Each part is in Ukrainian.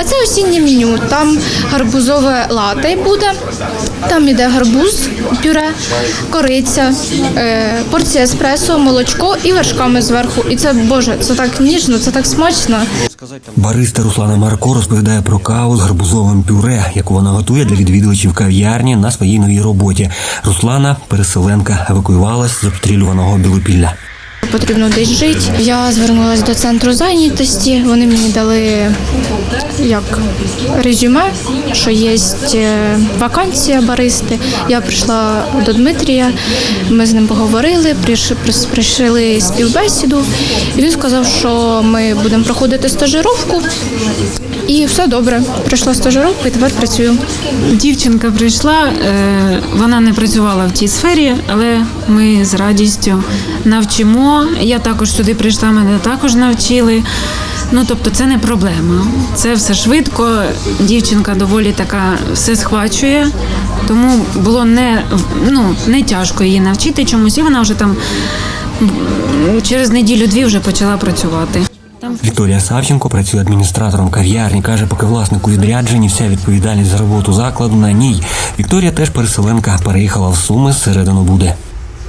А це осіннє меню. Там гарбузове лате буде. Там іде гарбуз, пюре, кориця, е, порція еспресо, молочко і вершками зверху. І це боже, це так ніжно, це так смачно. Бариста Руслана Марко розповідає про каву з гарбузовим пюре, яку вона готує для відвідувачів кав'ярні на своїй новій роботі. Руслана, переселенка, евакуювалась з обстрілюваного Білопілля. Потрібно десь жити. Я звернулася до центру зайнятості. Вони мені дали як резюме, що є е, вакансія баристи. Я прийшла до Дмитрія, ми з ним поговорили, прийш- прийшли співбесіду. І він сказав, що ми будемо проходити стажировку. І все добре. Прийшла стажировка і тепер працюю. Дівчинка прийшла, е, вона не працювала в тій сфері, але ми з радістю навчимо. Я також сюди прийшла, мене також навчили. Ну тобто це не проблема. Це все швидко. Дівчинка доволі така все схвачує, тому було не, ну, не тяжко її навчити чомусь, і вона вже там через неділю-дві вже почала працювати. Вікторія Савченко працює адміністратором кав'ярні. каже, поки власник у відрядженні, вся відповідальність за роботу закладу на ній. Вікторія теж переселенка переїхала в Суми зсередину буде.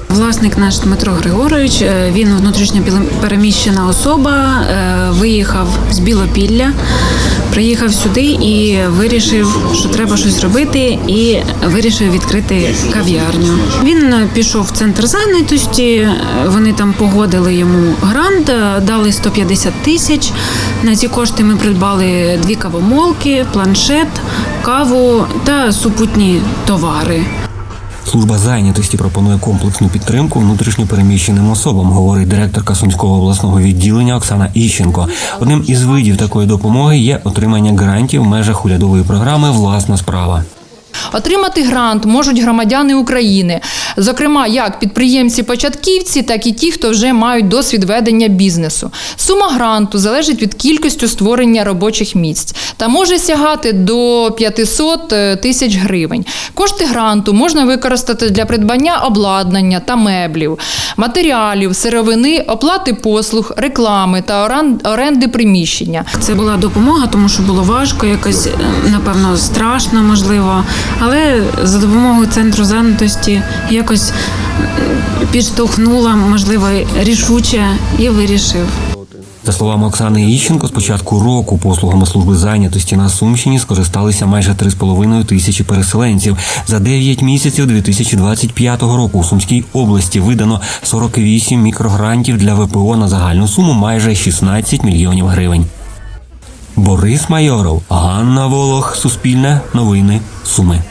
Власник наш Дмитро Григорович, е, він внутрішньо переміщена особа, е, виїхав з Білопілля, приїхав сюди і вирішив, що треба щось робити, і вирішив відкрити кав'ярню. Він е, пішов в центр зайнятості, вони там погодили йому грант, дали 150 тисяч. На ці кошти ми придбали дві кавомолки, планшет, каву та супутні товари. Служба зайнятості пропонує комплексну підтримку внутрішньопереміщеним особам, говорить директорка Сумського обласного відділення Оксана Іщенко. Одним із видів такої допомоги є отримання грантів в межах урядової програми Власна справа. Отримати грант можуть громадяни України, зокрема як підприємці-початківці, так і ті, хто вже мають досвід ведення бізнесу. Сума гранту залежить від кількості створення робочих місць та може сягати до 500 тисяч гривень. Кошти гранту можна використати для придбання обладнання та меблів, матеріалів, сировини, оплати послуг, реклами та оренди приміщення. Це була допомога, тому що було важко, якось е, напевно страшно, можливо. Але за допомогою центру зайнятості якось е, підштовхнула, можливо, рішуче і вирішив. За словами Оксани Іщенко, з початку року послугами служби зайнятості на Сумщині скористалися майже 3,5 тисячі переселенців. За 9 місяців 2025 року у Сумській області видано 48 мікрогрантів для ВПО на загальну суму майже 16 мільйонів гривень. Борис Майоров, Ганна Волох, Суспільне, Новини, Суми.